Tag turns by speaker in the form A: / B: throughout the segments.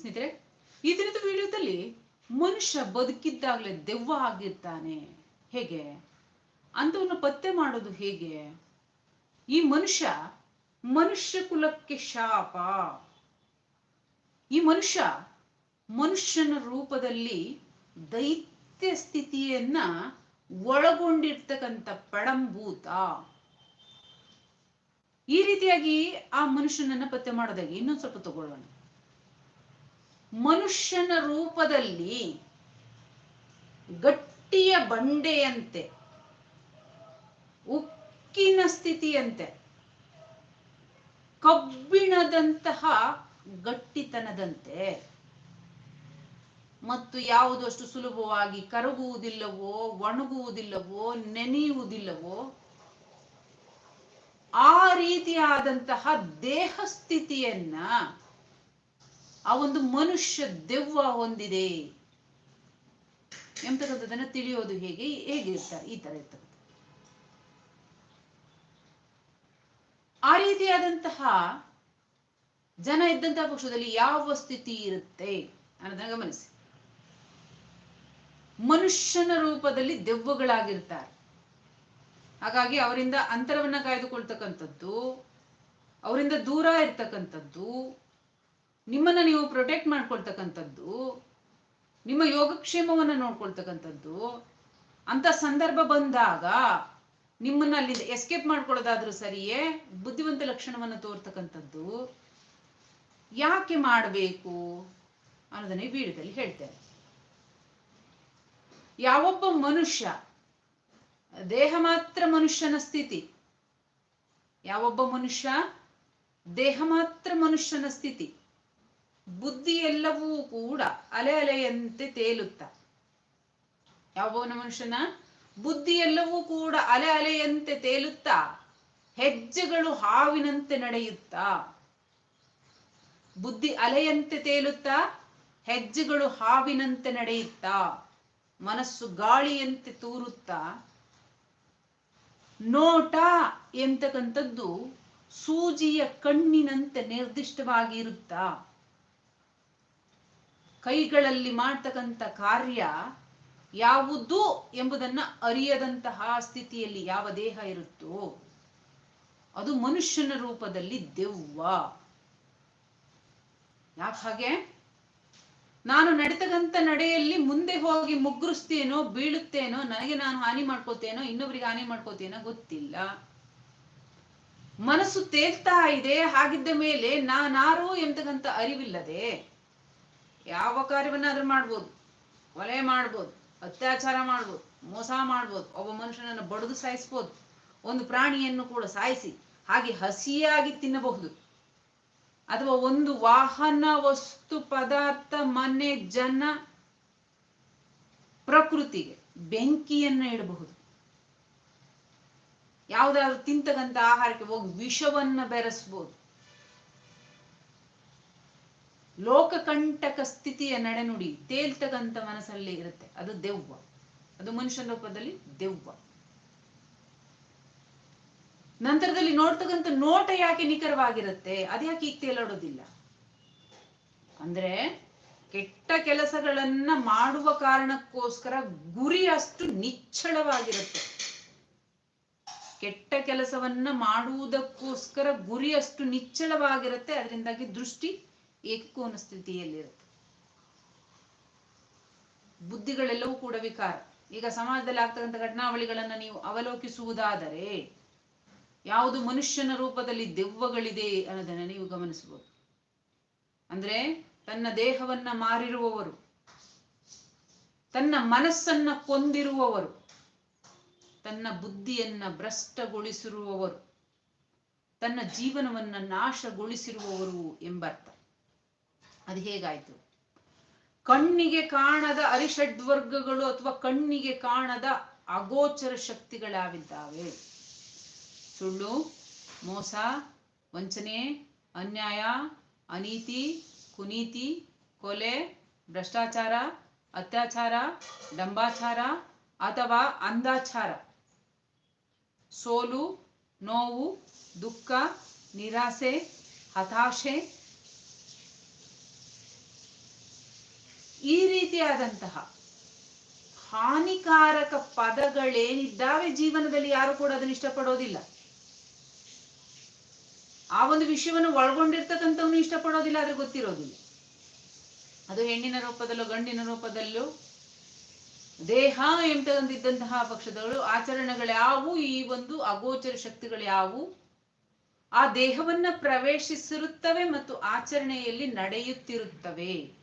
A: ಸ್ನೇಹಿತರೆ, ಈ ದಿನದ ವಿಡಿಯೋದಲ್ಲಿ ಮನುಷ್ಯ ಬದುಕಿದ್ದಾಗಲೇ ದೆವ್ವ ಆಗಿರ್ತಾನೆ. ಹೇಗೆ? ಅಂತವನ್ನು ಪತ್ತೆ ಮಾಡೋದು ಹೇಗೆ? ಈ ಮನುಷ್ಯ ಮನುಷ್ಯ ಕುಲಕ್ಕೆ ಶಾಪ. ಈ ಮನುಷ್ಯ ಮನುಷ್ಯನ ರೂಪದಲ್ಲಿ ದೈತ್ಯ ಸ್ಥಿತಿಯನ್ನ ಒಳಗೊಂಡಿರ್ತಕ್ಕಂಥ ಪಡಂಭೂತ. ಈ ರೀತಿಯಾಗಿ ಆ ಮನುಷ್ಯನನ್ನ ಪತ್ತೆ ಮಾಡೋದಾಗಿ ಇನ್ನೊಂದು ಸ್ವಲ್ಪ ತಗೊಳ್ಳೋಣ. ಮನುಷ್ಯನ ರೂಪದಲ್ಲಿ ಗಟ್ಟಿಯ ಬಂಡೆಯಂತೆ, ಉಕ್ಕಿನ ಸ್ಥಿತಿಯಂತೆ, ಕಬ್ಬಿಣದಂತಹ ಗಟ್ಟಿತನದಂತೆ. ಮತ್ತು ಯಾವುದಷ್ಟು ಸುಲಭವಾಗಿ ಕರಗುವುದಿಲ್ಲವೋ, ಒಣಗುವುದಿಲ್ಲವೋ, ನೆನೆಯುವುದಿಲ್ಲವೋ, ಆ ರೀತಿಯಾದಂತಹ ದೇಹ ಸ್ಥಿತಿಯನ್ನ ಆ ಒಂದು ಮನುಷ್ಯ ದೆವ್ವ ಹೊಂದಿದೆ. ಎಂಬತಕ್ಕಂಥದ್ದನ್ನು ತಿಳಿಯೋದು ಹೇಗೆ ಹೇಗಿರ್ತಾರೆ ಈ ತರ ಇರ್ತಕ್ಕಂಥ ಆ ರೀತಿಯಾದಂತಹ ಜನ ಇದ್ದಂತಹ ಪಕ್ಷದಲ್ಲಿ ಯಾವ ಸ್ಥಿತಿ ಇರುತ್ತೆ ಅನ್ನೋದನ್ನ ಗಮನಿಸಿ. ಮನುಷ್ಯನ ರೂಪದಲ್ಲಿ ದೆವ್ವಗಳಾಗಿರ್ತಾರೆ. ಹಾಗಾಗಿ ಅವರಿಂದ ಅಂತರವನ್ನ ಕಾಯ್ದುಕೊಳ್ತಕ್ಕಂಥದ್ದು, ಅವರಿಂದ ದೂರ ಇರ್ತಕ್ಕಂಥದ್ದು ನಿಮ್ಮನ್ನ ನೀವು ಪ್ರೊಟೆಕ್ಟ್ ಮಾಡ್ಕೊಳ್ತಕ್ಕಂಥದ್ದು, ನಿಮ್ಮ ಯೋಗಕ್ಷೇಮವನ್ನು ನೋಡ್ಕೊಳ್ತಕ್ಕಂಥದ್ದು, ಅಂತ ಸಂದರ್ಭ ಬಂದಾಗ ನಿಮ್ಮನ್ನ ಅಲ್ಲಿಂದ ಎಸ್ಕೇಪ್ ಮಾಡ್ಕೊಳ್ಳೋದಾದ್ರೂ ಸರಿಯೇ ಬುದ್ಧಿವಂತ ಲಕ್ಷಣವನ್ನ ತೋರ್ತಕ್ಕಂಥದ್ದು. ಯಾಕೆ ಮಾಡಬೇಕು ಅನ್ನೋದನ್ನ ಈ ವಿಡಿಯೋದಲ್ಲಿ ಹೇಳ್ತೇನೆ. ಯಾವೊಬ್ಬ ಮನುಷ್ಯ, ದೇಹ ಮಾತ್ರ ಮನುಷ್ಯನ ಸ್ಥಿತಿ. ಯಾವೊಬ್ಬ ಮನುಷ್ಯ, ದೇಹ ಮಾತ್ರ ಮನುಷ್ಯನ ಸ್ಥಿತಿ. ಬುದ್ಧಿ ಎಲ್ಲವೂ ಕೂಡ ಅಲೆ ಅಲೆಯಂತೆ ತೇಲುತ್ತ. ಯಾವನ ಮನುಷ್ಯನ? ಬುದ್ಧಿ ಎಲ್ಲವೂ ಕೂಡ ಅಲೆ ಅಲೆಯಂತೆ ತೇಲುತ್ತ. ಹೆಜ್ಜೆಗಳು ಹಾವಿನಂತೆ ನಡೆಯುತ್ತಾ. ಬುದ್ಧಿ ಅಲೆಯಂತೆ ತೇಲುತ್ತ, ಹೆಜ್ಜೆಗಳು ಹಾವಿನಂತೆ ನಡೆಯುತ್ತಾ. ಮನಸ್ಸು ಗಾಳಿಯಂತೆ ತೂರುತ್ತಾ. ನೋಟ ಎಂತಕ್ಕಂಥದ್ದು ಸೂಜಿಯ ಕಣ್ಣಿನಂತೆ ನಿರ್ದಿಷ್ಟವಾಗಿ ಇರುತ್ತಾ ಕೈಗಳಲ್ಲಿ ಮಾಡ್ತಕ್ಕಂಥ ಕಾರ್ಯ ಯಾವುದು ಎಂಬುದನ್ನ ಅರಿಯದಂತಹ ಸ್ಥಿತಿಯಲ್ಲಿ ಯಾವ ದೇಹ ಇರುತ್ತೋ ಅದು ಮನುಷ್ಯನ ರೂಪದಲ್ಲಿ ದೆವ್ವ. ಯಾಕೆ ಹಾಗೆ? ನಾನು ನಡೆತಕ್ಕಂಥ ನಡೆಯಲ್ಲಿ ಮುಂದೆ ಹೋಗಿ ಮುಗ್ಗುರಿಸ್ತೇನೋ, ಬೀಳುತ್ತೇನೋ, ನನಗೆ ನಾನು ಹಾನಿ ಮಾಡ್ಕೋತೇನೋ, ಇನ್ನೊಬ್ರಿಗೆ ಹಾನಿ ಮಾಡ್ಕೋತೇನೋ ಗೊತ್ತಿಲ್ಲ. ಮನಸ್ಸು ತೇಗ್ತಾ ಇದೆ, ಹಾಗಿದ್ದ ಮೇಲೆ ನಾನಾರು ಎಂತಕ್ಕಂಥ ಅರಿವಿಲ್ಲದೆ ಯಾವ ಕಾರ್ಯವನ್ನಾದ್ರೂ ಮಾಡ್ಬೋದು. ಒಲೆ ಮಾಡ್ಬೋದು, ಅತ್ಯಾಚಾರ ಮಾಡ್ಬೋದು, ಮೋಸ ಮಾಡ್ಬೋದು, ಒಬ್ಬ ಮನುಷ್ಯನನ್ನು ಬಡಿದು ಸಾಯಿಸ್ಬೋದು. ಒಂದು ಪ್ರಾಣಿಯನ್ನು ಕೂಡ ಸಾಯಿಸಿ, ಹಾಗೆ ಹಸಿಯಾಗಿ ತಿನ್ನಬಹುದು. ಅಥವಾ ಒಂದು ವಾಹನ, ವಸ್ತು, ಪದಾರ್ಥ, ಮನೆ, ಜನ, ಪ್ರಕೃತಿಗೆ ಬೆಂಕಿಯನ್ನ ಇಡಬಹುದು. ಯಾವುದಾದ್ರೂ ತಿಂತಕ್ಕಂಥ ಆಹಾರಕ್ಕೆ ಹೋಗಿ ವಿಷವನ್ನ ಬೆರೆಸ್ಬೋದು. ಲೋಕಕಂಟಕ ಸ್ಥಿತಿಯ ನಡೆನುಡಿ ತೇಲ್ತಕ್ಕಂಥ ಮನಸ್ಸಲ್ಲಿ ಇರುತ್ತೆ. ಅದು ದೆವ್ವ. ಅದು ಮನುಷ್ಯನ ರೂಪದಲ್ಲಿ ದೆವ್ವ. ನಂತರದಲ್ಲಿ ನೋಡ್ತಕ್ಕಂಥ ನೋಟ ಯಾಕೆ ನಿಖರವಾಗಿರುತ್ತೆ? ಅದ್ಯಾಕೆ ಈಗ ತೇಲಾಡೋದಿಲ್ಲ? ಅಂದ್ರೆ ಕೆಟ್ಟ ಕೆಲಸಗಳನ್ನ ಮಾಡುವ ಕಾರಣಕ್ಕೋಸ್ಕರ ಗುರಿ ಅಷ್ಟು ನಿಚ್ಚಳವಾಗಿರುತ್ತೆ. ಕೆಟ್ಟ ಕೆಲಸವನ್ನ ಮಾಡುವುದಕ್ಕೋಸ್ಕರ ಗುರಿ ಅಷ್ಟು ನಿಚ್ಚಳವಾಗಿರುತ್ತೆ. ಅದರಿಂದಾಗಿ ದೃಷ್ಟಿ ಏಕಕೋನ ಸ್ಥಿತಿಯಲ್ಲಿರುತ್ತೆ ಬುದ್ಧಿಗಳೆಲ್ಲವೂ ಕೂಡ ವಿಕಾರ. ಈಗ ಸಮಾಜದಲ್ಲಿ ಆಗ್ತಕ್ಕಂಥ ಘಟನಾವಳಿಗಳನ್ನ ನೀವು ಅವಲೋಕಿಸುವುದಾದರೆ ಯಾವುದು ಮನುಷ್ಯನ ರೂಪದಲ್ಲಿ ದೆವ್ವಗಳಿದೆ ಅನ್ನೋದನ್ನ ನೀವು ಗಮನಿಸಬಹುದು ಅಂದ್ರೆ ತನ್ನ ದೇಹವನ್ನ ಮಾರಿರುವವರು, ತನ್ನ ಮನಸ್ಸನ್ನ ಕೊಂದಿರುವವರು, ತನ್ನ ಬುದ್ಧಿಯನ್ನ ಭ್ರಷ್ಟಗೊಳಿಸಿರುವವರು, ತನ್ನ ಜೀವನವನ್ನ ನಾಶಗೊಳಿಸಿರುವವರು ಎಂಬರ್ಥ. ಅದು ಹೇಗಾಯ್ತು? ಕಣ್ಣಿಗೆ ಕಾಣದ ಅರಿಷಡ್ವರ್ಗಗಳು ಅಥವಾ ಕಣ್ಣಿಗೆ ಕಾಣದ ಅಗೋಚರ ಶಕ್ತಿಗಳಾವಿದ್ದಾವೆ ಸುಳ್ಳು, ಮೋಸ, ವಂಚನೆ, ಅನ್ಯಾಯ, ಅನೀತಿ, ಕುನೀತಿ, ಕೊಲೆ, ಭ್ರಷ್ಟಾಚಾರ, ಅತ್ಯಾಚಾರ, ಡಂಬಾಚಾರ ಅಥವಾ ಅಂದಾಚಾರ ಸೋಲು, ನೋವು, ದುಃಖ, ನಿರಾಸೆ, ಹತಾಶೆ ಈ ರೀತಿಯಾದಂತಹ ಹಾನಿಕಾರಕ ಪದಗಳೇನಿದ್ದಾವೆ ಜೀವನದಲ್ಲಿ ಯಾರು ಕೂಡ ಅದನ್ನ ಇಷ್ಟಪಡೋದಿಲ್ಲ. ಆ ಒಂದು ವಿಷಯವನ್ನು ಒಳಗೊಂಡಿರ್ತಕ್ಕಂಥವನು ಇಷ್ಟಪಡೋದಿಲ್ಲ, ಆದ್ರೆ ಗೊತ್ತಿರೋದಿಲ್ಲ. ಅದು ಹೆಣ್ಣಿನ ರೂಪದಲ್ಲೋ, ಗಂಡಿನ ರೂಪದಲ್ಲೂ, ದೇಹ ಎಂತಂದಿದ್ದಂತಹ ಪಕ್ಷದಗಳು ಆಚರಣೆಗಳ್ಯಾವು, ಈ ಒಂದು ಅಗೋಚರ ಶಕ್ತಿಗಳ್ಯಾವು, ಆ ದೇಹವನ್ನ ಪ್ರವೇಶಿಸಿರುತ್ತವೆ ಮತ್ತು ಆಚರಣೆಯಲ್ಲಿ ನಡೆಯುತ್ತಿರುತ್ತವೆ.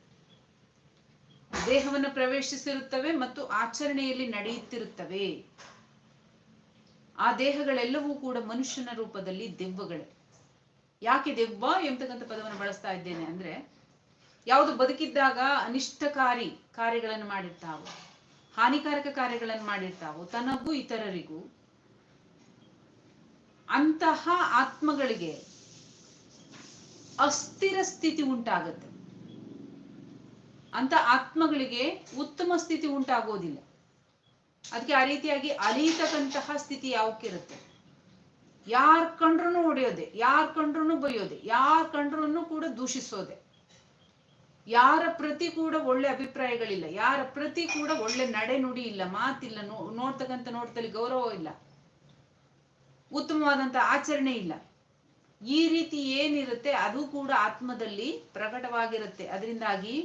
A: ದೇಹವನ್ನು ಪ್ರವೇಶಿಸಿರುತ್ತವೆ ಮತ್ತು ಆಚರಣೆಯಲ್ಲಿ ನಡೆಯುತ್ತಿರುತ್ತವೆ. ಆ ದೇಹಗಳೆಲ್ಲವೂ ಕೂಡ ಮನುಷ್ಯನ ರೂಪದಲ್ಲಿ ದೆವ್ವಗಳೇ. ಯಾಕೆ ದೆವ್ವ ಎಂಬತಕ್ಕಂಥ ಪದವನ್ನು ಬಳಸ್ತಾ ಇದ್ದೇನೆ ಅಂದ್ರೆ, ಯಾವುದು ಬದುಕಿದ್ದಾಗ ಅನಿಷ್ಟಕಾರಿ ಕಾರ್ಯಗಳನ್ನು ಮಾಡಿರ್ತಾವೋ, ಹಾನಿಕಾರಕ ಕಾರ್ಯಗಳನ್ನು ಮಾಡಿರ್ತಾವೋ, ತನಗೂ ಇತರರಿಗೂ ಅಂತಹ ಆತ್ಮಗಳಿಗೆ ಅಸ್ಥಿರ ಸ್ಥಿತಿ ಉಂಟಾಗುತ್ತೆ. ಅಂತ ಆತ್ಮಗಳಿಗೆ ಉತ್ತಮ ಸ್ಥಿತಿ ಉಂಟಾಗೋದಿಲ್ಲ. ಅದಕ್ಕೆ ಆ ರೀತಿಯಾಗಿ ಅಲೀತಕ್ಕಂತಹ ಸ್ಥಿತಿ ಯಾವಕ್ಕಿರುತ್ತೆ? ಯಾರ್ ಕಂಡ್ರೂ ಹೊಡೆಯೋದೆ, ಯಾರ್ ಕಂಡ್ರೂ ಬೈಯೋದೆ ಯಾರ್ ಕಂಡ್ರು ಕೂಡ ದೂಷಿಸೋದೆ. ಯಾರ ಪ್ರತಿ ಕೂಡ ಒಳ್ಳೆ ಅಭಿಪ್ರಾಯಗಳಿಲ್ಲ, ಯಾರ ಪ್ರತಿ ಕೂಡ ಒಳ್ಳೆ ನಡೆ ನುಡಿ ಇಲ್ಲ, ಮಾತಿಲ್ಲ, ನೋ, ನೋಡ್ತಕ್ಕಂಥ ನೋಟದಲ್ಲಿ ಗೌರವ ಇಲ್ಲ. ಉತ್ತಮವಾದಂತ ಆಚರಣೆ ಇಲ್ಲ. ಈ ರೀತಿ ಏನಿರುತ್ತೆ ಅದು ಕೂಡ ಆತ್ಮದಲ್ಲಿ ಪ್ರಕಟವಾಗಿರುತ್ತೆ. ಅದರಿಂದಾಗಿ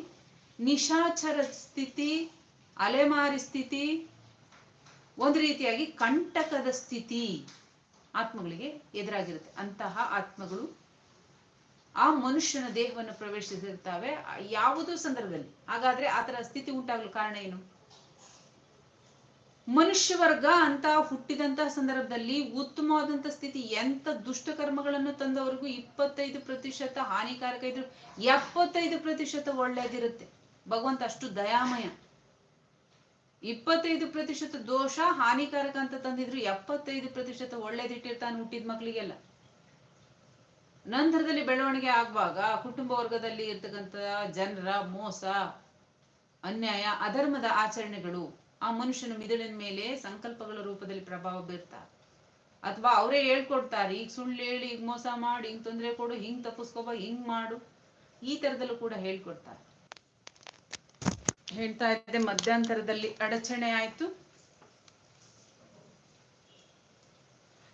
A: ನಿಶಾಚರ ಸ್ಥಿತಿ, ಅಲೆಮಾರಿ ಸ್ಥಿತಿ, ಒಂದು ರೀತಿಯಾಗಿ ಕಂಟಕದ ಸ್ಥಿತಿ ಆತ್ಮಗಳಿಗೆ ಎದುರಾಗಿರುತ್ತೆ. ಅಂತಹ ಆತ್ಮಗಳು ಆ ಮನುಷ್ಯನ ದೇಹವನ್ನು ಪ್ರವೇಶಿಸಿರ್ತಾವೆ ಯಾವುದೋ ಸಂದರ್ಭದಲ್ಲಿ. ಹಾಗಾದ್ರೆ ಆತರ ಸ್ಥಿತಿ ಉಂಟಾಗಲು ಕಾರಣ ಏನು? ಮನುಷ್ಯ ವರ್ಗ ಅಂತ ಹುಟ್ಟಿದಂತಹ ಸಂದರ್ಭದಲ್ಲಿ ಉತ್ತಮವಾದಂತಹ ಸ್ಥಿತಿ ಎಂತ ದುಷ್ಟ ಕರ್ಮಗಳನ್ನು ತಂದವರಿಗೂ ಇಪ್ಪತ್ತೈದು ಪ್ರತಿಶತ ಹಾನಿಕಾರಕ ಇದ್ರು, ಎಪ್ಪತ್ತೈದು ಪ್ರತಿಶತ ಒಳ್ಳೇದಿರುತ್ತೆ. ಭಗವಂತ ಅಷ್ಟು ದಯಾಮಯ. ಇಪ್ಪತ್ತೈದು ಪ್ರತಿಶತ ದೋಷ ಹಾನಿಕಾರಕ ಅಂತ ತಂದಿದ್ರು, ಎಪ್ಪತ್ತೈದು ಪ್ರತಿಶತ ಒಳ್ಳೇದಿಟ್ಟಿರ್ತಾನೆ ಹುಟ್ಟಿದ ಮಕ್ಕಳಿಗೆಲ್ಲ ನಂತರದಲ್ಲಿ ಬೆಳವಣಿಗೆ ಆಗುವಾಗ ಕುಟುಂಬ ವರ್ಗದಲ್ಲಿ ಇರ್ತಕ್ಕಂಥ ಜನರ ಮೋಸ, ಅನ್ಯಾಯ, ಅಧರ್ಮದ ಆಚರಣೆಗಳು ಆ ಮನುಷ್ಯನ ಮಿದುಳಿನ ಮೇಲೆ ಸಂಕಲ್ಪಗಳ ರೂಪದಲ್ಲಿ ಪ್ರಭಾವ ಬೀರ್ತಾರೆ ಅಥವಾ ಅವರೇ ಹೇಳ್ಕೊಡ್ತಾರೆ, ಈಗ ಸುಳ್ಳು ಹೇಳಿ, ಈಗ ಮೋಸ ಮಾಡಿ, ಹಿಂಗ್ ತೊಂದರೆ ಕೊಡು, ಹಿಂಗ್ ತಪ್ಪಿಸ್ಕೋಬ, ಹಿಂಗ್ ಮಾಡು. ಈ ತರದಲ್ಲೂ ಕೂಡ ಹೇಳ್ಕೊಡ್ತಾರೆ. ಹೇಳ್ತಾ ಇದ್ದೆ, ಮಧ್ಯಂತರದಲ್ಲಿ ಅಡಚಣೆ ಆಯ್ತು.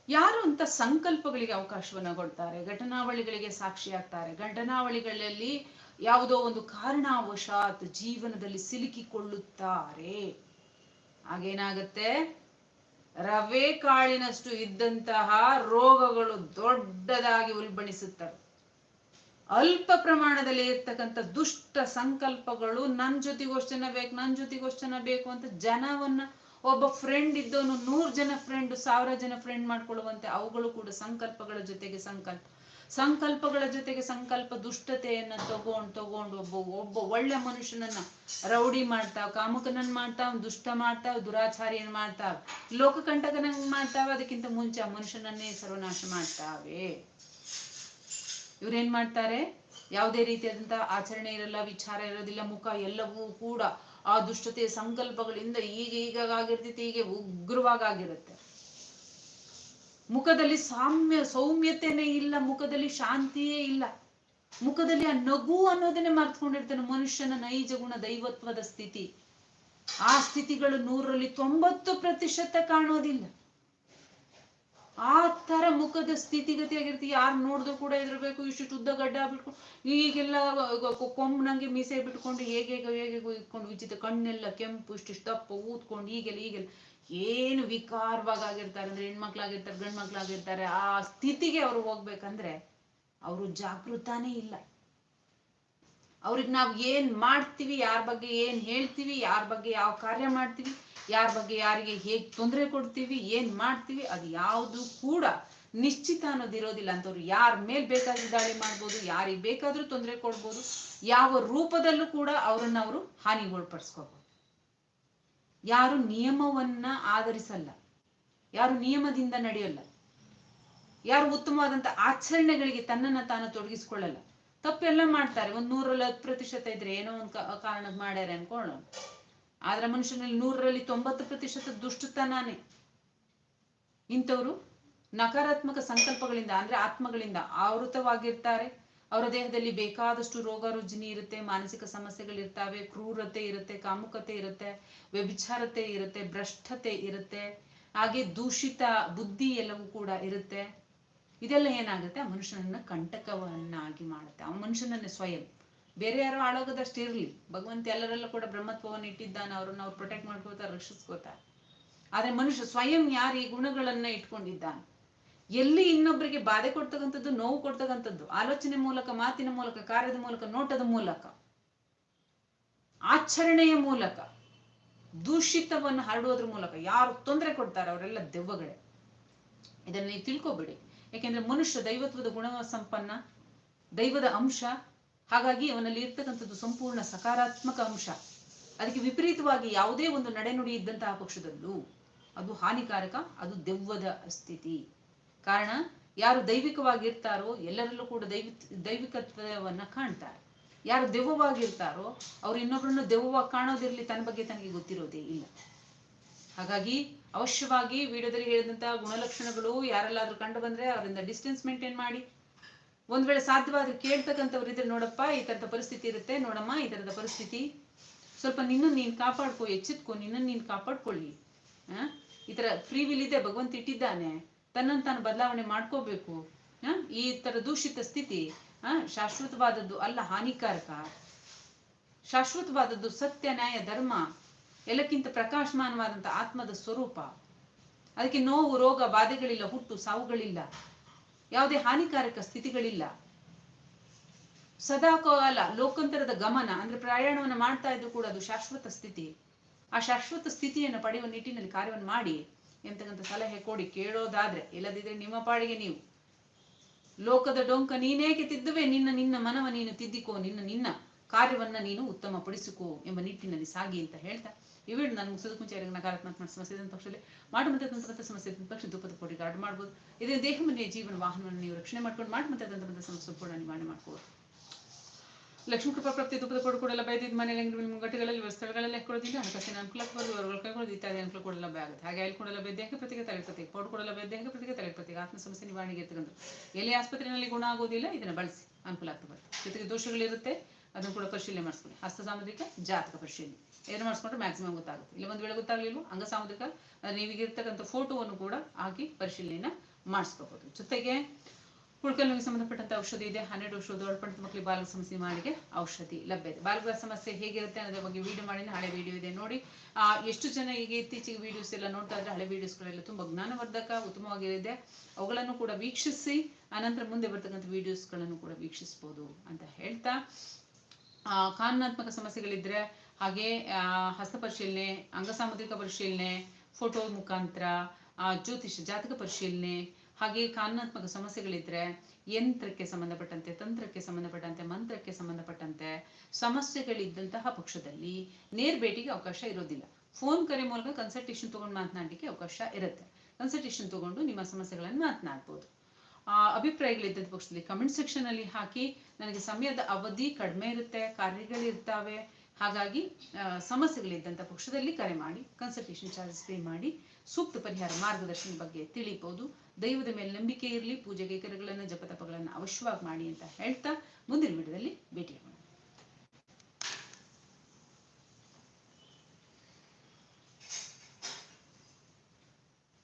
A: ಯಾರು ಅಂತ ಸಂಕಲ್ಪಗಳಿಗೆ ಅವಕಾಶವನ್ನ ಕೊಡ್ತಾರೆ, ಘಟನಾವಳಿಗಳಿಗೆ ಸಾಕ್ಷಿಯಾಗ್ತಾರೆ. ಘಟನಾವಳಿಗಳಲ್ಲಿ ಯಾವುದೋ ಒಂದು ಕಾರಣವಶಾತ್ ಜೀವನದಲ್ಲಿ ಸಿಲುಕಿಕೊಳ್ಳುತ್ತಾರೆ. ಆಗೇನಾಗತ್ತೆ ರವೆ ಕಾಳಿನಷ್ಟು ಇದ್ದಂತಹ ರೋಗಗಳು ದೊಡ್ಡದಾಗಿ ಉಲ್ಬಣಿಸುತ್ತವೆ. ಅಲ್ಪ ಪ್ರಮಾಣದಲ್ಲಿ ಇರ್ತಕ್ಕಂಥ ದುಷ್ಟ ಸಂಕಲ್ಪಗಳು, ನನ್ ಜೊತೆಗೋಷ್ಟು ಜನ ಬೇಕು, ನನ್ ಜೊತೆಗೋಷ್ಟು ಜನ ಬೇಕು ಅಂತ ಜನವನ್ನ ಒಬ್ಬ ಫ್ರೆಂಡ್ ಇದ್ದವನು ನೂರ್ ಜನ ಫ್ರೆಂಡ್ ಸಾವಿರ ಜನ ಫ್ರೆಂಡ್ ಮಾಡ್ಕೊಳ್ಳುವಂತೆ ಅವುಗಳು ಕೂಡ ಸಂಕಲ್ಪಗಳ ಜೊತೆಗೆ ಸಂಕಲ್ಪ. ಸಂಕಲ್ಪಗಳ ಜೊತೆಗೆ ಸಂಕಲ್ಪ ದುಷ್ಟತೆಯನ್ನ ತಗೊಂಡ್, ತಗೊಂಡು ಒಬ್ಬ ಒಬ್ಬ ಒಳ್ಳೆ ಮನುಷ್ಯನನ್ನ ರೌಡಿ ಮಾಡ್ತಾವ ಕಾಮುಕನನ್ ಮಾಡ್ತಾವ, ದುಷ್ಟ ಮಾಡ್ತಾವ ದುರಾಚಾರಿಯನ್ ಮಾಡ್ತಾವ. ಲೋಕಕಂಟಕನ ಮಾಡ್ತಾವ, ಅದಕ್ಕಿಂತ ಮುಂಚೆ ಮನುಷ್ಯನನ್ನೇ ಸರ್ವನಾಶ ಮಾಡ್ತಾವೆ. ಇವ್ರೇನ್ ಮಾಡ್ತಾರೆ? ಯಾವುದೇ ರೀತಿಯಾದಂತಹ ಆಚರಣೆ ಇರಲ್ಲ, ವಿಚಾರ ಇರೋದಿಲ್ಲ, ಮುಖ ಎಲ್ಲವೂ ಕೂಡ ಆ ದುಷ್ಟತೆಯ ಸಂಕಲ್ಪಗಳಿಂದ ಈಗ ಈಗ ಆಗಿರ್ತೈತಿ ಹೀಗೆ ಉಗ್ರವಾಗಿರುತ್ತೆ ಮುಖದಲ್ಲಿ ಸಾಮ್ಯ, ಸೌಮ್ಯತೆನೇ ಇಲ್ಲ, ಮುಖದಲ್ಲಿ ಶಾಂತಿಯೇ ಇಲ್ಲ. ಮುಖದಲ್ಲಿ ಆ ನಗು ಅನ್ನೋದನ್ನೇ ಮರ್ತ್ಕೊಂಡಿರ್ತಾನೆ ಮನುಷ್ಯನ ನೈಜ ಗುಣ, ದೈವತ್ವದ ಸ್ಥಿತಿ. ಆ ಸ್ಥಿತಿಗಳು ನೂರರಲ್ಲಿ ತೊಂಬತ್ತು ಪ್ರತಿಶತ ಕಾಣೋದಿಲ್ಲ. ಆ ತರ ಮುಖದ ಸ್ಥಿತಿಗತಿ ಆಗಿರ್ತಿ ಯಾರು ನೋಡಿದ್ರು ಕೂಡ ಇರಬೇಕು ಇಷ್ಟು ಉದ್ದ ಗಡ್ಡ ಬಿಟ್ಕೊಂಡು ಈಗೆಲ್ಲ ಕೊಂಬ್ ನಂಗೆ ಮೀಸೆ ಬಿಟ್ಕೊಂಡು ಹೇಗೆ ಹೇಗೆ ಹೇಗೆ ಇಟ್ಕೊಂಡು ವಿಚಿತ್ರ ಕಣ್ಣೆಲ್ಲ ಕೆಂಪು ಇಷ್ಟಿಷ್ಟು ತಪ್ಪು ಊದ್ಕೊಂಡು ಈಗೆಲ್ಲ ಈಗೆಲ್ಲ ಏನು ವಿಕಾರವಾಗಿ ಆಗಿರ್ತಾರೆ ಅಂದ್ರೆ ಹೆಣ್ಮಕ್ಳಾಗಿರ್ತಾರೆ ಗಂಡ್ ಮಕ್ಳಾಗಿರ್ತಾರೆ ಆ ಸ್ಥಿತಿಗೆ ಅವ್ರು ಹೋಗ್ಬೇಕಂದ್ರೆ ಅವರು ಜಾಗೃತಾನೇ ಇಲ್ಲ. ಅವ್ರಿಗೆ ನಾವು ಏನ್ ಮಾಡ್ತೀವಿ, ಯಾರ ಬಗ್ಗೆ ಏನ್ ಹೇಳ್ತೀವಿ, ಯಾರ ಬಗ್ಗೆ ಯಾವ ಕಾರ್ಯ ಮಾಡ್ತೀವಿ ಯಾರ ಬಗ್ಗೆ ಯಾರಿಗೆ ಹೇಗೆ ತೊಂದರೆ ಕೊಡ್ತೀವಿ, ಏನು ಮಾಡ್ತೀವಿ, ಅದು ಯಾವುದು ಕೂಡ ನಿಶ್ಚಿತ ಅನ್ನೋದಿರೋದಿಲ್ಲ. ಅಂತವ್ರು ಯಾರ ಮೇಲೆ ಬೇಕಾದ್ರೂ ದಾಳಿ ಮಾಡ್ಬೋದು, ಯಾರಿಗೆ ಬೇಕಾದರೂ ತೊಂದರೆ ಕೊಡ್ಬೋದು, ಯಾವ ರೂಪದಲ್ಲೂ ಕೂಡ ಅವರನ್ನು ಅವರು ಹಾನಿಗೊಳಪಡಿಸ್ಕೋಬಹುದು ಯಾರು ನಿಯಮವನ್ನ ಆಧರಿಸಲ್ಲ, ಯಾರು ನಿಯಮದಿಂದ ನಡೆಯಲ್ಲ, ಯಾರು ಉತ್ತಮವಾದಂತ ಆಚರಣೆಗಳಿಗೆ ತನ್ನನ್ನ ತಾನು ತೊಡಗಿಸ್ಕೊಳ್ಳಲ್ಲ. ತಪ್ಪೆಲ್ಲ ಮಾಡ್ತಾರೆ. ಒಂದ್ ನೂರಲ್ಲಿ ಹತ್ತು ಪ್ರತಿಶತ ಇದ್ರೆ ಏನೋ ಒಂದು ಕಾರಣಕ್ಕೆ ಮಾಡ್ಯಾರೆ ಅನ್ಕೊಳ್ಳೋಣ. ಆದ್ರೆ ಮನುಷ್ಯನಲ್ಲಿ ನೂರರಲ್ಲಿ ತೊಂಬತ್ತು ಪ್ರತಿಶತ ದುಷ್ಟತನಾನೇ ಇಂಥವ್ರು ನಕಾರಾತ್ಮಕ ಸಂಕಲ್ಪಗಳಿಂದ, ಅಂದ್ರೆ ಆತ್ಮಗಳಿಂದ ಆವೃತವಾಗಿರ್ತಾರೆ. ಅವರ ದೇಹದಲ್ಲಿ ಬೇಕಾದಷ್ಟು ರೋಗ ರುಜಿನಿ ಇರುತ್ತೆ, ಮಾನಸಿಕ ಸಮಸ್ಯೆಗಳಿರ್ತಾವೆ, ಕ್ರೂರತೆ ಇರುತ್ತೆ, ಕಾಮುಕತೆ ಇರುತ್ತೆ, ವ್ಯಭಿಚಾರತೆ ಇರುತ್ತೆ, ಭ್ರಷ್ಟತೆ ಇರುತ್ತೆ, ಹಾಗೆ ದೂಷಿತ ಬುದ್ಧಿ ಎಲ್ಲವೂ ಕೂಡ ಇರುತ್ತೆ. ಇದೆಲ್ಲ ಏನಾಗುತ್ತೆ? ಆ ಮನುಷ್ಯನನ್ನ ಕಂಟಕವನ್ನಾಗಿ ಮಾಡುತ್ತೆ. ಆ ಮನುಷ್ಯನನ್ನೇ ಸ್ವಯಂ. ಬೇರೆ ಯಾರೋ ಹಾಳಾಗೋದಷ್ಟು ಇರಲಿ. ಭಗವಂತ ಎಲ್ಲರಲ್ಲೂ ಕೂಡ ಬ್ರಹ್ಮತ್ವವನ್ನು ಇಟ್ಟಿದ್ದಾನೆ, ಅವ್ರನ್ನ ಅವ್ರು ಪ್ರೊಟೆಕ್ಟ್ ಮಾಡ್ಕೋತಾರೆ ರಕ್ಷಿಸ್ಕೋತಾರೆ ಆದ್ರೆ ಮನುಷ್ಯ ಸ್ವಯಂ ಯಾರು ಈ ಗುಣಗಳನ್ನ ಇಟ್ಕೊಂಡಿದ್ದಾನೆ? ಎಲ್ಲಿ ಇನ್ನೊಬ್ಬರಿಗೆ ಬಾಧೆ ಕೊಡ್ತಕ್ಕಂಥದ್ದು, ನೋವು ಕೊಡ್ತಕ್ಕಂಥದ್ದು, ಆಲೋಚನೆ ಮೂಲಕ, ಮಾತಿನ ಮೂಲಕ, ಕಾರ್ಯದ ಮೂಲಕ, ನೋಟದ ಮೂಲಕ, ಆಚರಣೆಯ ಮೂಲಕ, ದೂಷಿತವನ್ನು ಹರಡುವುದ್ರ ಮೂಲಕ ಯಾರು ತೊಂದರೆ ಕೊಡ್ತಾರೆ ಅವರೆಲ್ಲ ದೆವ್ವಗಳೇ. ಇದನ್ನ ನೀವು ತಿಳ್ಕೊಬೇಡಿ. ಯಾಕೆಂದ್ರೆ ಮನುಷ್ಯ ದೈವತ್ವದ ಗುಣ ಸಂಪನ್ನ ದೈವದ ಅಂಶ ಹಾಗಾಗಿ ಅವನಲ್ಲಿ ಇರ್ತಕ್ಕಂಥದ್ದು ಸಂಪೂರ್ಣ ಸಕಾರಾತ್ಮಕ ಅಂಶ. ಅದಕ್ಕೆ ವಿಪರೀತವಾಗಿ ಯಾವುದೇ ಒಂದು ನಡೆನುಡಿ ಇದ್ದಂತಹ ಪಕ್ಷದಲ್ಲೂ ಅದು ಹಾನಿಕಾರಕ, ಅದು ದೆವ್ವದ ಸ್ಥಿತಿ. ಕಾರಣ, ಯಾರು ದೈವಿಕವಾಗಿರ್ತಾರೋ ಎಲ್ಲರಲ್ಲೂ ಕೂಡ ದೈವಿ, ದೈವಿಕತ್ವವನ್ನ ಕಾಣ್ತಾರೆ. ಯಾರು ದೆವ್ವವಾಗಿರ್ತಾರೋ ಅವ್ರು ಇನ್ನೊಬ್ಬರನ್ನು ದೆವ್ವವಾಗಿ ಕಾಣೋದಿರ್ಲಿ ತನ್ನ ಬಗ್ಗೆ ತನಗೆ ಗೊತ್ತಿರೋದೇ ಇಲ್ಲ. ಹಾಗಾಗಿ ಅವಶ್ಯವಾಗಿ ವಿಡಿಯೋದಲ್ಲಿ ಹೇಳಿದಂತಹ ಗುಣಲಕ್ಷಣಗಳು ಯಾರೆಲ್ಲಾದ್ರೂ ಕಂಡು ಬಂದ್ರೆ ಅವರಿಂದ ಡಿಸ್ಟೆನ್ಸ್ ಮೇಂಟೈನ್ ಮಾಡಿ. ಒಂದ್ ವೇಳೆ ಸಾಧ್ಯವಾದ್ರೆ ಕೇಳ್ತಕ್ಕಂಥವ್ರು ಇದ್ರೆ ನೋಡಪ್ಪ, ಈ ತರದ ಪರಿಸ್ಥಿತಿ ಇರುತ್ತೆ, ನೋಡಮ್ಮ, ಈ ತರದ ಪರಿಸ್ಥಿತಿ. ಸ್ವಲ್ಪ ನಿನ್ನನ್ನು ನೀನ್ ಕಾಪಾಡ್ಕೊ, ಎಚ್ಚೆತ್ಕೊ ನಿನ್ನನ್ನು ನೀನ್ ಕಾಪಾಡ್ಕೊಳ್ಳಿ? ಈ ತರ ಫ್ರೀ ವಿಲ್ ಇದೆ ಭಗವಂತ ಇಟ್ಟಿದ್ದಾನೆ. ತನ್ನನ್ನು ತಾನು ಬದಲಾವಣೆ ಮಾಡ್ಕೋಬೇಕು? ಈ ತರ ದೂಷಿತ ಸ್ಥಿತಿ ಶಾಶ್ವತವಾದದ್ದು ಅಲ್ಲ, ಹಾನಿಕಾರಕ. ಶಾಶ್ವತವಾದದ್ದು ಸತ್ಯ, ನ್ಯಾಯ, ಧರ್ಮ, ಎಲ್ಲಕ್ಕಿಂತ ಪ್ರಕಾಶಮಾನವಾದಂಥ ಆತ್ಮದ ಸ್ವರೂಪ. ಅದಕ್ಕೆ ನೋವು, ರೋಗ, ಬಾಧೆಗಳಿಲ್ಲ, ಹುಟ್ಟು, ಸಾವುಗಳಿಲ್ಲ. ಯಾವುದೇ ಹಾನಿಕಾರಕ ಸ್ಥಿತಿಗಳಿಲ್ಲ. ಸದಾ ಕಾಲ ಲೋಕಾಂತರದ ಗಮನ ಅಂದ್ರೆ ಪ್ರಯಾಣವನ್ನು ಮಾಡ್ತಾ ಇದ್ರು ಕೂಡ ಅದು ಶಾಶ್ವತ ಸ್ಥಿತಿ. ಆ ಶಾಶ್ವತ ಸ್ಥಿತಿಯನ್ನು ಪಡೆಯುವ ನಿಟ್ಟಿನಲ್ಲಿ ಕಾರ್ಯವನ್ನು ಮಾಡಿ ಎಂತಕ್ಕಂಥ ಸಲಹೆ ಕೊಡಿ. ಕೇಳೋದಾದ್ರೆ, ಇಲ್ಲದಿದ್ರೆ ನಿಮ್ಮ ಪಾಡಿಗೆ ನೀವು. ಲೋಕದ ಡೊಂಕ ನೀನೇಕೆ ತಿದ್ದುವೆ, ನಿನ್ನ ನಿನ್ನ ಮನವ ನೀನು ತಿದ್ದಿಕೋ, ನಿನ್ನ ನಿನ್ನ ಕಾರ್ಯವನ್ನ ನೀನು ಉತ್ತಮಪಡಿಸಿಕೋ ಎಂಬ ನಿಟ್ಟಿನಲ್ಲಿ ಸಾಗಿ ಅಂತ ಹೇಳ್ತಾ ಈ ವಿಡಿಯೋ ನಾನು ಮುಗಿಸೋದಕ್ಕೆ ಮುಂಚೆ ಯಾರಿಗೆ ನಕಾರಾತ್ಮಕ ಸಮಸ್ಯೆ ಇದ್ದಂಥ ಪಕ್ಷದಲ್ಲಿ ತಂತ್ರವಂತ ಸಮಸ್ಯೆ ಇದ್ದಂಥ ಪಕ್ಷ ಧೂಪದ ಪೋಡಿಗೆ ಗಾರ್ಡ್ ಮಾಡ್ಬೋದು. ಇದೇ ದೇಹ ಮನೆಯ ಜೀವನ ವಾಹನವನ್ನು ನೀವು ರಕ್ಷಣೆ ಮಾಡ್ಕೊಂಡು ಮಾಡಿ ಮತ್ತೆ ತಂತ್ರವಂತ ಸಮಸ್ಯೆ ಸಂಪೂರ್ಣ ನಿವಾರಣೆ ಮಾಡ್ಕೋಬೋದು. ಲಕ್ಷ್ಮೀ ಕೃಪಾ ಪ್ರಾಪ್ತಿ ದುಪ್ಪದ ಕೊಡು ಕೊಡಲ್ಲ ಬೈದಿದ್ದ ಮನೆಯಲ್ಲಿ ಅಂಗಡಿ ಗಟ್ಟಿಗಳಲ್ಲಿ ಸ್ಥಳಗಳಲ್ಲಿ ಕೊಡೋದಿಲ್ಲ, ಹಣಕಾಸಿನ ಅನುಕೂಲ ಹೊರಗಳ ಕೈಗೊಳ್ಳೋದು ಇತ್ಯಾದಿ ಅನುಕೂಲ ಲಭ್ಯ ಆಗುತ್ತೆ. ಹಾಗೆ ಅಲ್ಲಿ ಕೊಡಲ್ಲ ದೇಹ ಪ್ರತಿಗೆ ತಲೆ ಪ್ರತಿಗೆ ಪೌಡ್ ಲಭ್ಯ ದೇಹ ಪ್ರತಿಗೆ ತಲೆ ಪ್ರತಿಗೆ ಆತ್ಮ ಸಮಸ್ಯೆ ನಿವಾರಣೆಗೆ ಇರ್ತಕ್ಕಂಥ ಎಲ್ಲಿ ಆಸ್ಪತ್ರೆಯಲ್ಲಿ ಗುಣ ಆಗೋದಿಲ್ಲ, ಇದನ್ನ ಬಳಸಿ ಅನುಕೂಲ ಆಗ್ತದೆ ಜೊತೆಗೆ ದೋಷಗಳಿರುತ್ತೆ ಅದನ್ನು ಕೂಡ ಪರಿಶೀಲನೆ ಮಾಡಿಸ್ಕೊಳ್ಳಿ. ಹಸ್ತ ಸಾಮುದ್ರಿಕ ಜಾತಕ ಪರಿಶೀಲನೆ. ಏನು ಮಾಡಿಸ್ಕೊಂಡ್ರೆ ಮ್ಯಾಕ್ಸಿಮಮ್ ಗೊತ್ತಾಗುತ್ತೆ. ಇಲ್ಲ ಒಂದು ವೇಳೆ ಗೊತ್ತಾಗ್ಲಿಲ್ಲ ಅಂಗ ಸಾಮುದ್ರಿಕ ನೀವಿಗಿರ್ತಕ್ಕಂಥ ಫೋಟೋವನ್ನು ಕೂಡ ಹಾಕಿ ಪರಿಶೀಲನೆಯನ್ನ ಮಾಡಿಸ್ಕೋಬಹುದು ಜೊತೆಗೆ ಹುಳ್ಕಲ್ಲಿಗೆ ಸಂಬಂಧಪಟ್ಟಂತ ಔಷಧಿ ಇದೆ. ಹನ್ನೆರಡು ಔಷಧ ಒಳಪಟ್ಟ ಮಕ್ಕಳಿಗೆ ಬಾಲಕ ಸಮಸ್ಯೆ ಮಾಡಿಗೆ ಔಷಧಿ ಲಭ್ಯ ಇದೆ. ಬಾಲಕ ಸಮಸ್ಯೆ ಹೇಗಿರುತ್ತೆ ಅನ್ನೋದ್ರ ಬಗ್ಗೆ ವಿಡಿಯೋ ಮಾಡಿ ಹಳೆ ವಿಡಿಯೋ ಇದೆ ನೋಡಿ. ಆ, ಎಷ್ಟು ಜನ ಈಗ ಇತ್ತೀಚೆಗೆ ವಿಡಿಯೋಸ್ ಎಲ್ಲ ನೋಡ್ತಾ ಇದ್ರೆ ಹಳೆ ವಿಡಿಯೋಸ್ಗಳೆಲ್ಲ ತುಂಬಾ ಜ್ಞಾನವರ್ಧಕ ಉತ್ತಮವಾಗಿರುತ್ತೆ ಅವುಗಳನ್ನು ಕೂಡ ವೀಕ್ಷಿಸಿ ಆನಂತರ ಮುಂದೆ ಬರ್ತಕ್ಕಂಥ ವಿಡಿಯೋಸ್ಗಳನ್ನು ಕೂಡ ವೀಕ್ಷಿಸಬಹುದು ಅಂತ ಹೇಳ್ತಾ ಕಾನೂನಾತ್ಮಕ ಸಮಸ್ಯೆಗಳಿದ್ರೆ ಹಾಗೆ ಹಸ್ತಪರಿಶೀಲನೆ ಹಸ್ತ ಪರಿಶೀಲನೆ ಅಂಗಸಾಮುದ್ರಿಕ ಪರಿಶೀಲನೆ, ಫೋಟೋ ಮುಖಾಂತರ ಜ್ಯೋತಿಷ, ಜಾತಕ ಪರಿಶೀಲನೆ, ಹಾಗೆ ಕಾನೂನಾತ್ಮಕ ಸಮಸ್ಯೆಗಳಿದ್ರೆ ಯಂತ್ರಕ್ಕೆ ಸಂಬಂಧಪಟ್ಟಂತೆ, ತಂತ್ರಕ್ಕೆ ಸಂಬಂಧಪಟ್ಟಂತೆ, ಮಂತ್ರಕ್ಕೆ ಸಂಬಂಧಪಟ್ಟಂತೆ ಸಮಸ್ಯೆಗಳಿದ್ದಂತಹ ಪಕ್ಷದಲ್ಲಿ ನೇರ ಭೇಟಿಗೆ ಅವಕಾಶ ಇರೋದಿಲ್ಲ. ಫೋನ್ ಕರೆ ಮೂಲಕ ಕನ್ಸಲ್ಟೇಷನ್ ತಗೊಂಡು ಮಾತನಾಡಲಿಕ್ಕೆ ಅವಕಾಶ ಇರುತ್ತೆ. ಕನ್ಸಲ್ಟೇಷನ್ ತಗೊಂಡು ನಿಮ್ಮ ಸಮಸ್ಯೆಗಳನ್ನು ಮಾತನಾಡ್ಬೋದು. ಆ, ಅಭಿಪ್ರಾಯಗಳಿದ್ದಂಥ ಪಕ್ಷದಲ್ಲಿ ಕಮೆಂಟ್ ಸೆಕ್ಷನ್ ಅಲ್ಲಿ ಹಾಕಿ ನನಗೆ ಸಮಯದ ಅವಧಿ ಕಡಿಮೆ ಇರುತ್ತೆ ಕಾರ್ಯಗಳಿರ್ತಾವೆ ಹಾಗಾಗಿ ಸಮಸ್ಯೆಗಳಿದ್ದಂಥ ಪಕ್ಷದಲ್ಲಿ ಕರೆ ಮಾಡಿ ಕನ್ಸಲ್ಟೇಷನ್ ಚಾರ್ಜಸ್ ಪೇ ಮಾಡಿ ಸೂಕ್ತ ಪರಿಹಾರ ಮಾರ್ಗದರ್ಶನ ಬಗ್ಗೆ ತಿಳಿಬಹುದು ದೈವದ ಮೇಲೆ ನಂಬಿಕೆ ಇರಲಿ ಪೂಜೆ ಕೈಕರ್ಯಗಳನ್ನು ಜಪತಪಗಳನ್ನು ಅವಶ್ಯವಾಗಿ ಮಾಡಿ ಅಂತ ಹೇಳ್ತಾ ಮುಂದಿನ ವಿಡಿಯೋದಲ್ಲಿ ಭೇಟಿಯಾಗೋಣ.